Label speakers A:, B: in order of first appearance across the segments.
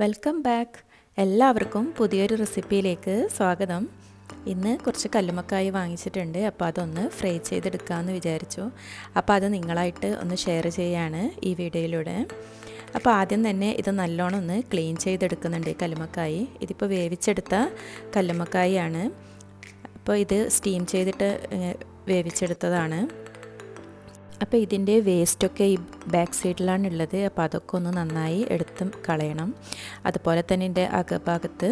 A: Welcome back എല്ലാവർക്കും പുതിയൊരു റെസിപ്പിയിലേക്ക് സ്വാഗതം. ഇന്ന് കുറച്ച് കല്ലുമക്കായി വാങ്ങിച്ചിട്ടുണ്ട്. അപ്പോൾ അതൊന്ന് ഫ്രൈ ചെയ്തെടുക്കാമെന്ന് വിചാരിച്ചു. അപ്പോൾ അത് നിങ്ങളായിട്ട് ഒന്ന് ഷെയർ ചെയ്യാണ് ഈ വീഡിയോയിലൂടെ. അപ്പോൾ ആദ്യം തന്നെ ഇത് നല്ലോണം ഒന്ന് ക്ലീൻ ചെയ്തെടുക്കുന്നുണ്ട് കല്ലുമക്കായി ഇതിപ്പോൾ വേവിച്ചെടുത്ത കല്ലുമക്കായാണ് അപ്പോൾ ഇത് സ്റ്റീം ചെയ്തിട്ട് വേവിച്ചെടുത്തതാണ്. അപ്പോൾ ഇതിന്റെ വേസ്റ്റൊക്കെ ഈ ബാക്ക് സൈഡിലാണ് ഉള്ളത്. അപ്പോൾ അതൊക്കെ ഒന്ന് നന്നായി എടുത്ത് കളയണം. അതുപോലെ തന്നെ ഇതിന്റെ അകഭാഗത്ത്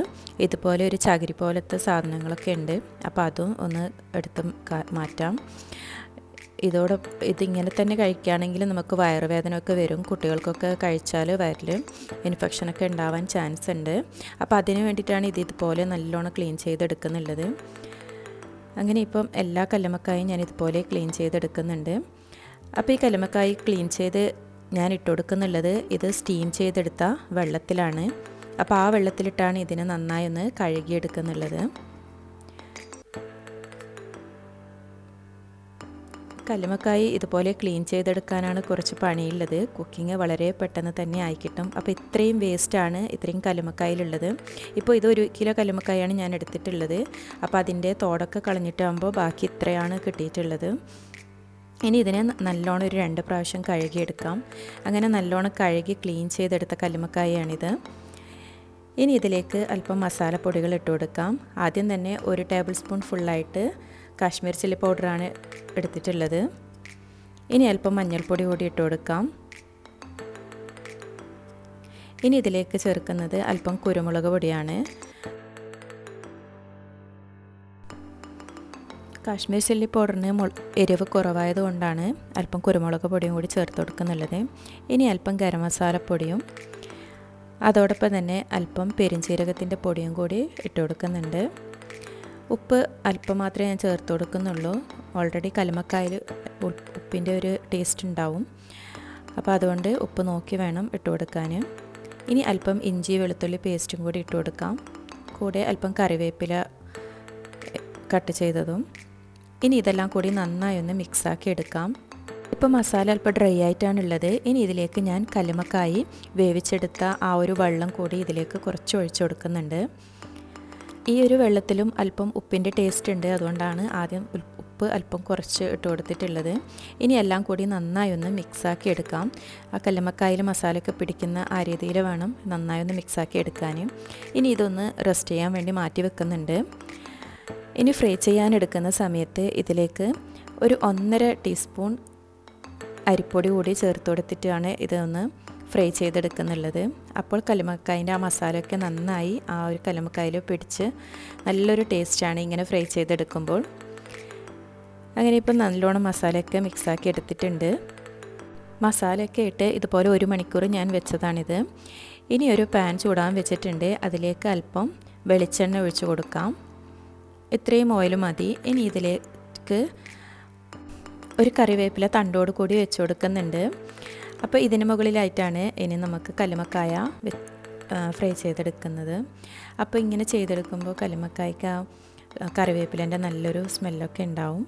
A: ഇതുപോലെ ഒരു ചകിരി പോലത്തെ സാധനങ്ങളൊക്കെ ഉണ്ട്. അപ്പോൾ അതും ഒന്ന് എടുത്ത് മാറ്റാം. ഇതോടെ ഇതിങ്ങനെ തന്നെ കഴിക്കുകയാണെങ്കിൽ നമുക്ക് വയറുവേദനയൊക്കെ വരും. കുട്ടികൾക്കൊക്കെ കഴിച്ചാൽ വയറിൽ ഇൻഫെക്ഷനൊക്കെ ഉണ്ടാവാൻ ചാൻസ് ഉണ്ട്. അപ്പോൾ അതിന് വേണ്ടിയിട്ടാണ് ഇത് ഇതുപോലെ നല്ലോണം ക്ലീൻ ചെയ്തെടുക്കുന്നുള്ളത്. അങ്ങനെ ഇപ്പം എല്ലാ കല്ലുമക്കായും ഞാൻ ഇതുപോലെ ക്ലീൻ ചെയ്തെടുക്കുന്നുണ്ട്. അപ്പോൾ ഈ കലമക്കായി ക്ലീൻ ചെയ്ത് ഞാൻ ഇട്ട് കൊടുക്കുന്നുള്ളത് ഇത് സ്റ്റീം ചെയ്തെടുത്ത വെള്ളത്തിലാണ്. അപ്പോൾ ആ വെള്ളത്തിലിട്ടാണ് ഇതിനെ നന്നായി ഒന്ന് കഴുകിയെടുക്കുന്നുള്ളത്. കല്ലുമക്കായി ഇതുപോലെ ക്ലീൻ ചെയ്തെടുക്കാനാണ് കുറച്ച് പണിയുള്ളത്. കുക്കിംഗ് വളരെ പെട്ടെന്ന് തന്നെ ആയിക്കിട്ടും അപ്പോൾ ഇത്രയും വേസ്റ്റാണ് ഇത്രയും കല്ലുമക്കായിലുള്ളത് ഇപ്പോൾ ഇത് ഒരു കിലോ കല്ലുമക്കായാണ് ഞാൻ എടുത്തിട്ടുള്ളത്. അപ്പോൾ അതിന്റെ തോടൊക്കെ കളഞ്ഞിട്ടാകുമ്പോൾ ബാക്കി ഇത്രയാണ് കിട്ടിയിട്ടുള്ളത്. ഇനി ഇതിനെ നല്ലോണം ഒരു രണ്ട് പ്രാവശ്യം കഴുകിയെടുക്കാം. അങ്ങനെ നല്ലോണം കഴുകി ക്ലീൻ ചെയ്തെടുത്ത കല്ലുമക്കായാണിത് ഇനി ഇതിലേക്ക് അല്പം മസാലപ്പൊടികൾ ഇട്ട് കൊടുക്കാം. ആദ്യം തന്നെ ഒരു ടേബിൾ സ്പൂൺ ഫുള്ളായിട്ട് കാശ്മീർ ചില്ലി പൗഡറാണ് എടുത്തിട്ടുള്ളത്. ഇനി അല്പം മഞ്ഞൾപ്പൊടി കൂടി ഇട്ട് കൊടുക്കാം. ഇനി ഇതിലേക്ക് ചേർക്കുന്നത് അല്പം കുരുമുളക് പൊടിയാണ്. കാശ്മീർ ചില്ലി പൗഡറിന് എരിവ് കുറവായതുകൊണ്ടാണ് അല്പം കുരുമുളക് പൊടിയും കൂടി ചേർത്ത് കൊടുക്കുന്നുള്ളത്. ഇനി അല്പം ഗരം മസാലപ്പൊടിയും അതോടൊപ്പം തന്നെ അല്പം പെരുംജീരകത്തിന്റെ പൊടിയും കൂടി ഇട്ട് കൊടുക്കുന്നുണ്ട്. ഉപ്പ് അല്പം മാത്രമേ ഞാൻ ചേർത്ത് കൊടുക്കുന്നുള്ളൂ. ഓൾറെഡി കലമക്കായിൽ ഉപ്പിന്റെ ഒരു ടേസ്റ്റ് ഉണ്ടാവും. അപ്പോൾ അതുകൊണ്ട് ഉപ്പ് നോക്കി വേണം ഇട്ട് കൊടുക്കാൻ. ഇനി അല്പം ഇഞ്ചി വെളുത്തുള്ളി പേസ്റ്റും കൂടി ഇട്ട് കൊടുക്കാം. കൂടെ അല്പം കറിവേപ്പില കട്ട് ചെയ്തതും. ഇനി ഇതെല്ലാം കൂടി നന്നായി ഒന്ന് മിക്സാക്കി എടുക്കാം. ഇപ്പോൾ മസാല അല്പം ഡ്രൈ ആയിട്ടാണുള്ളത് ഇനി ഇതിലേക്ക് ഞാൻ കലുമക്കായി വേവിച്ചെടുത്ത ആ ഒരു വെള്ളം കൂടി ഇതിലേക്ക് കുറച്ച് ഒഴിച്ചു കൊടുക്കുന്നുണ്ട്. ഈ ഒരു വെള്ളത്തിലും അല്പം ഉപ്പിന്റെ ടേസ്റ്റ് ഉണ്ട്. അതുകൊണ്ടാണ് ആദ്യം ഉപ്പ് അല്പം കുറച്ച് ഇട്ട് കൊടുത്തിട്ടുള്ളത്. ഇനി എല്ലാം കൂടി നന്നായി ഒന്ന് മിക്സാക്കി എടുക്കാം. ആ കല്ലുമക്കായിൽ മസാലയൊക്കെ പിടിക്കുന്ന ആ രീതിയിൽ വേണം നന്നായി ഒന്ന് മിക്സാക്കി എടുക്കാൻ ഇനി ഇതൊന്ന് റെസ്റ്റ് ചെയ്യാൻ വേണ്ടി മാറ്റി വെക്കുന്നുണ്ട്. ഇനി ഫ്രൈ ചെയ്യാൻ എടുക്കുന്ന സമയത്ത് ഇതിലേക്ക് ഒരു ഒന്നര ടീസ്പൂൺ അരിപ്പൊടി കൂടി ചേർത്ത് കൊടുത്തിട്ടാണ് ഇതൊന്ന് ഫ്രൈ ചെയ്തെടുക്കുന്നുള്ളത്. അപ്പോൾ കല്ലുമക്കായന്റെ ആ മസാലയൊക്കെ നന്നായി ആ ഒരു കലുമക്കായിൽ പിടിച്ച് നല്ലൊരു ടേസ്റ്റാണ് ഇങ്ങനെ ഫ്രൈ ചെയ്തെടുക്കുമ്പോൾ. അങ്ങനെ ഇപ്പം നല്ലോണം മസാലയൊക്കെ മിക്സാക്കി എടുത്തിട്ടുണ്ട്. മസാലയൊക്കെ ഇട്ട് ഇതുപോലെ ഒരു മണിക്കൂർ ഞാൻ വെച്ചതാണിത്. ഇനി ഒരു പാൻ ചൂടാൻ വെച്ചിട്ടുണ്ട്. അതിലേക്ക് അല്പം വെളിച്ചെണ്ണ ഒഴിച്ചു കൊടുക്കാം. ഇത്രയും ഓയിൽ മതി. ഇനി ഇതിലേക്ക് ഒരു കറിവേപ്പില തണ്ടോട് കൂടി വെച്ച് കൊടുക്കുന്നുണ്ട്. അപ്പോൾ ഇതിന് മുകളിലായിട്ടാണ് ഇനി നമുക്ക് കല്ലുമക്കായ ഫ്രൈ ചെയ്തെടുക്കുന്നത്. അപ്പോൾ ഇങ്ങനെ ചെയ്തെടുക്കുമ്പോൾ കല്ലുമക്കായ്ക്ക് കറിവേപ്പിലേന്റെ നല്ലൊരു സ്മെല്ലൊക്കെ ഉണ്ടാവും.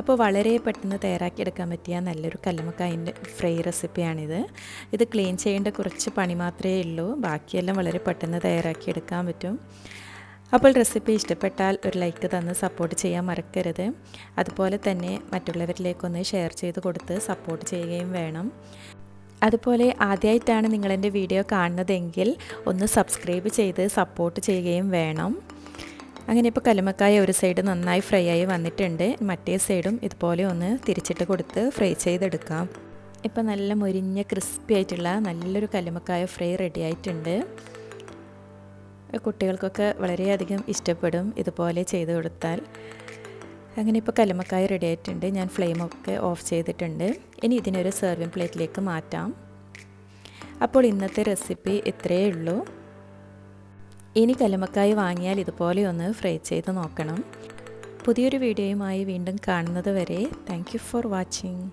A: അപ്പോൾ വളരെ പെട്ടെന്ന് തയ്യാറാക്കിയെടുക്കാൻ പറ്റിയ നല്ലൊരു കല്ലുമക്കായന്റെ ഫ്രൈ റെസിപ്പിയാണിത് ഇത് ക്ലീൻ ചെയ്യേണ്ട കുറച്ച് പണി മാത്രമേ ഉള്ളൂ. ബാക്കിയെല്ലാം വളരെ പെട്ടെന്ന് തയ്യാറാക്കിയെടുക്കാൻ പറ്റും. അപ്പോൾ റെസിപ്പി ഇഷ്ടപ്പെട്ടാൽ ഒരു ലൈക്ക് തന്ന് സപ്പോർട്ട് ചെയ്യാൻ മറക്കരുത്. അതുപോലെ തന്നെ മറ്റുള്ളവരിലേക്കൊന്ന് ഷെയർ ചെയ്ത് കൊടുത്ത് സപ്പോർട്ട് ചെയ്യുകയും വേണം. അതുപോലെ ആദ്യമായിട്ടാണ് നിങ്ങളെന്റെ വീഡിയോ കാണുന്നതെങ്കിൽ ഒന്ന് സബ്സ്ക്രൈബ് ചെയ്ത് സപ്പോർട്ട് ചെയ്യുകയും വേണം. അങ്ങനെ ഇപ്പോൾ കലുമക്കായ ഒരു സൈഡ് നന്നായി ഫ്രൈ ആയി വന്നിട്ടുണ്ട്. മറ്റേ സൈഡും ഇതുപോലെ ഒന്ന് തിരിച്ചിട്ട് കൊടുത്ത് ഫ്രൈ ചെയ്തെടുക്കാം. ഇപ്പോൾ നല്ല മുരിഞ്ഞ ക്രിസ്പി ആയിട്ടുള്ള നല്ലൊരു കലുമക്കായ ഫ്രൈ റെഡി ആയിട്ടുണ്ട്. കുട്ടികൾക്കൊക്കെ വളരെയധികം ഇഷ്ടപ്പെടും ഇതുപോലെ ചെയ്ത് കൊടുത്താൽ. അങ്ങനെ ഇപ്പോൾ കല്ലുമക്കായ റെഡി ആയിട്ടുണ്ട്. ഞാൻ ഫ്ലെയിമൊക്കെ ഓഫ് ചെയ്തിട്ടുണ്ട്. ഇനി ഇതിനൊരു സെർവിങ് പ്ലേറ്റിലേക്ക് മാറ്റാം. അപ്പോൾ ഇന്നത്തെ റെസിപ്പി ഇത്രയേ ഉള്ളൂ. ഇനി കലമക്കായ വാങ്ങിയാൽ ഇതുപോലെ ഒന്ന് ഫ്രൈ ചെയ്ത് നോക്കണം. പുതിയൊരു വീഡിയോയുമായി വീണ്ടും കാണുന്നത് വരെ താങ്ക് ഫോർ വാച്ചിങ്